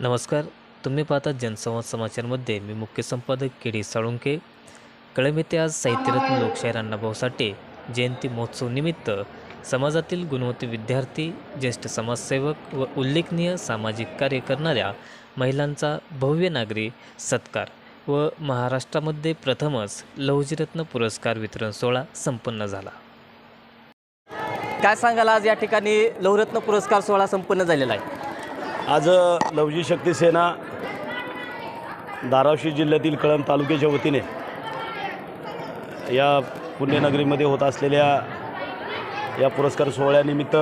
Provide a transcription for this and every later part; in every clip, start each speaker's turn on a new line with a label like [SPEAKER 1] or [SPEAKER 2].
[SPEAKER 1] नमस्कार तुम्ही पाहता जनसंवाद समाचारमध्ये मी मुख्य संपादक के डी साळुंके कळम येथे आज साहित्यरत्न लोकशाहीर अण्णाभाऊ साठे जयंती महोत्सवनिमित्त समाजातील गुणवंत विद्यार्थी ज्येष्ठ समाजसेवक व उल्लेखनीय सामाजिक कार्य करणाऱ्या महिलांचा भव्य नागरी सत्कार व महाराष्ट्रामध्ये प्रथमच लहुजीरत्न पुरस्कार वितरण सोहळा संपन्न झाला.
[SPEAKER 2] काय सांगाल आज या ठिकाणी लौरत्न पुरस्कार सोहळा संपन्न झालेला आहे?
[SPEAKER 3] आज लवजी शक्ती सेना धाराशिव जिल्ह्यातील कळंब तालुक्याच्या वतीने या पुण्यनगरीमध्ये होत असलेल्या या पुरस्कार सोहळ्यानिमित्त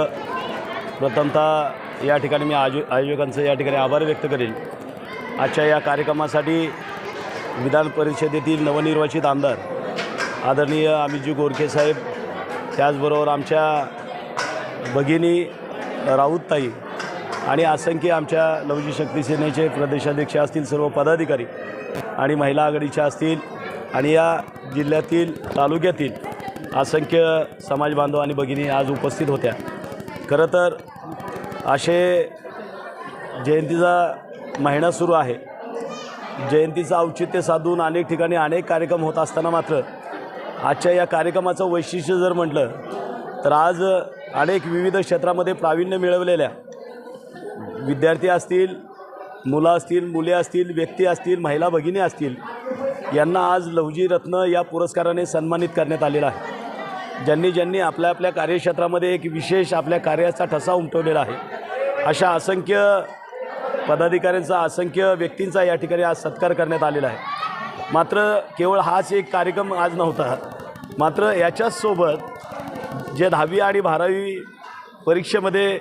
[SPEAKER 3] प्रथमतः या ठिकाणी मी आयो आयोजकांचं या ठिकाणी आभार व्यक्त करेन. आजच्या या कार्यक्रमासाठी विधान परिषदेतील नवनिर्वाचित आमदार आदरणीय अमितजी गोरखे साहेब त्याचबरोबर आमच्या भगिनी राऊतताई आणि असंख्य आमच्या लवजी शक्ती सेनेचे प्रदेशाध्यक्ष असतील सर्व पदाधिकारी आणि महिला आघाडीच्या असतील आणि या जिल्ह्यातील तालुक्यातील असंख्य समाज बांधव आणि भगिनी आज उपस्थित होत्या. खरं तर असे जयंतीचा महिना सुरू आहे. जयंतीचं औचित्य साधून अनेक ठिकाणी अनेक कार्यक्रम होत असताना मात्र आजच्या या कार्यक्रमाचं वैशिष्ट्य जर म्हटलं तर आज अनेक विविध क्षेत्रामध्ये प्रावीण्य मिळवलेल्या विद्यार्थी असतील मुलं असतील मुले असतील व्यक्ती असतील महिला भगिनी असतील यांना आज लवजी रत्न या पुरस्काराने सन्मानित करण्यात आलेला आहे. ज्यांनी ज्यांनी आपल्या आपल्या कार्यक्षेत्रामध्ये एक विशेष आपल्या कार्याचा ठसा उमटवलेला आहे. अशा असंख्य पदाधिकाऱ्यांचा असंख्य व्यक्तींचा या ठिकाणी आज सत्कार करण्यात आलेला आहे. मात्र केवळ हाच एक कार्यक्रम आज नव्हता मात्र याच्याचसोबत जे दहावी आणि बारावी परीक्षेमध्ये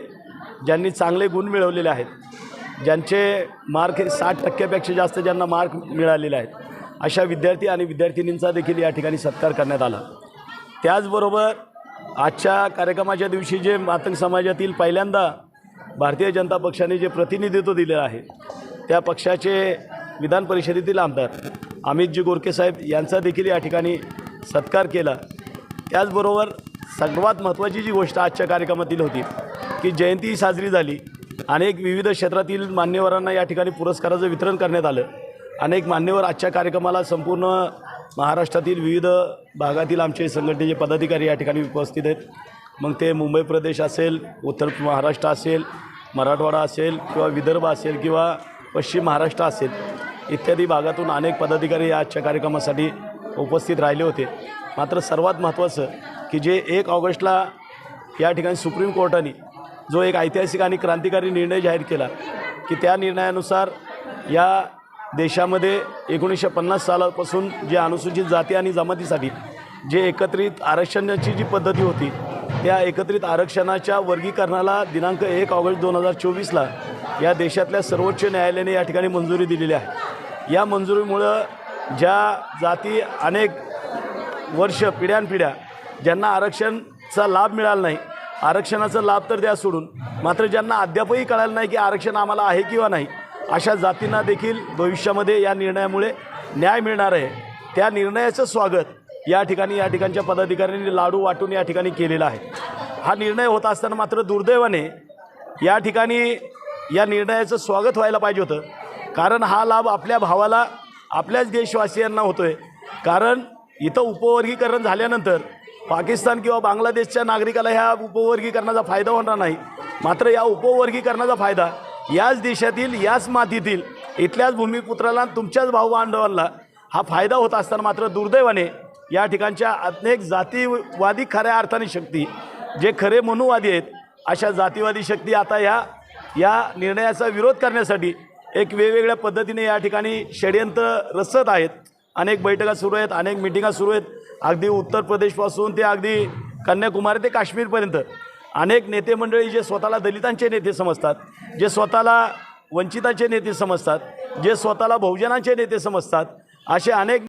[SPEAKER 3] ज्यांनी चांगले गुण मिळवलेले आहेत ज्यांचे मार्क हे साठ टक्क्यापेक्षा जास्त ज्यांना मार्क मिळालेले आहेत अशा विद्यार्थी आणि विद्यार्थिनींचा देखील या ठिकाणी सत्कार करण्यात आला. त्याचबरोबर आजच्या कार्यक्रमाच्या दिवशी जे मातंग समाजातील पहिल्यांदा भारतीय जनता पक्षाने जे प्रतिनिधित्व दिलेलं आहे त्या पक्षाचे विधान परिषदेतील आमदार अमितजी गोरखे साहेब यांचा देखील या ठिकाणी सत्कार केला. त्याचबरोबर सर्वात महत्त्वाची जी गोष्ट आजच्या कार्यक्रमातील होती की जयंती साजरी झाली. अनेक विविध क्षेत्रातील मान्यवरांना या ठिकाणी पुरस्काराचं वितरण करण्यात आलं. अनेक मान्यवर आजच्या कार्यक्रमाला संपूर्ण महाराष्ट्रातील विविध भागातील आमचे संघटनेचे पदाधिकारी या ठिकाणी उपस्थित आहेत. मग ते मुंबई प्रदेश असेल उत्तर महाराष्ट्र असेल मराठवाडा असेल किंवा विदर्भ असेल किंवा पश्चिम महाराष्ट्र असेल इत्यादी भागातून अनेक पदाधिकारी या आजच्या कार्यक्रमासाठी उपस्थित राहिले होते. मात्र सर्वात महत्त्वाचं की जे एक ऑगस्टला या ठिकाणी सुप्रीम कोर्टाने जो एक ऐतिहासिक आणि क्रांतिकारी निर्णय जाहीर केला की त्या निर्णयानुसार या देशामध्ये एकोणीसशे पन्नास सालापासून जे अनुसूचित जाती आणि जमातीसाठी जे एकत्रित आरक्षणाची जी पद्धती होती त्या एकत्रित आरक्षणाच्या वर्गीकरणाला दिनांक एक ऑगस्ट दोन हजार चोवीसला या देशातल्या सर्वोच्च न्यायालयाने या ठिकाणी मंजुरी दिलेली आहे. या मंजुरीमुळं ज्या जाती अनेक वर्ष पिढ्यानपिढ्या ज्यांना आरक्षणचा लाभ मिळाला नाही आरक्षणाचा लाभ तर द्या सोडून. मात्र ज्यांना अद्यापही कळालं नाही की आरक्षण आम्हाला आहे किंवा नाही अशा जातींना देखील भविष्यामध्ये या निर्णयामुळे न्याय मिळणार आहे. त्या निर्णयाचं स्वागत या ठिकाणी या ठिकाणच्या पदाधिकाऱ्यांनी लाडू वाटून या ठिकाणी केलेला आहे. हा निर्णय होत असताना मात्र दुर्दैवाने या ठिकाणी या निर्णयाचं स्वागत व्हायला पाहिजे होतं. कारण हा लाभ आपल्या भावाला आपल्याच देशवासियांना होतो आहे कारण इथं उपवर्गीकरण झाल्यानंतर पाकिस्तान किंवा बांगलादेशच्या नागरिकाला ह्या उपवर्गीकरणाचा फायदा होणार नाही. मात्र या उपवर्गीकरणाचा फायदा याच देशातील याच मातीतील इथल्याच भूमिपुत्राला तुमच्याच भाऊ बांधवांना हा फायदा होत असताना मात्र दुर्दैवाने या ठिकाणच्या अनेक जातीवादी खऱ्या अर्थाने शक्ती जे खरे मनुवादी आहेत अशा जातीवादी शक्ती आता या या निर्णयाचा विरोध करण्यासाठी एक वेगवेगळ्या पद्धतीने या ठिकाणी षडयंत्र रचत आहेत. अनेक बैठका सुरू आहेत अनेक मिटिंगा सुरू आहेत. अगदी उत्तर प्रदेशपासून ते अगदी कन्याकुमारी ते काश्मीरपर्यंत. अनेक नेते मंडळी जे स्वतःला दलितांचे नेते समजतात जे स्वतःला वंचितांचे नेते समजतात जे स्वतःला बहुजनांचे नेते समजतात असे अनेक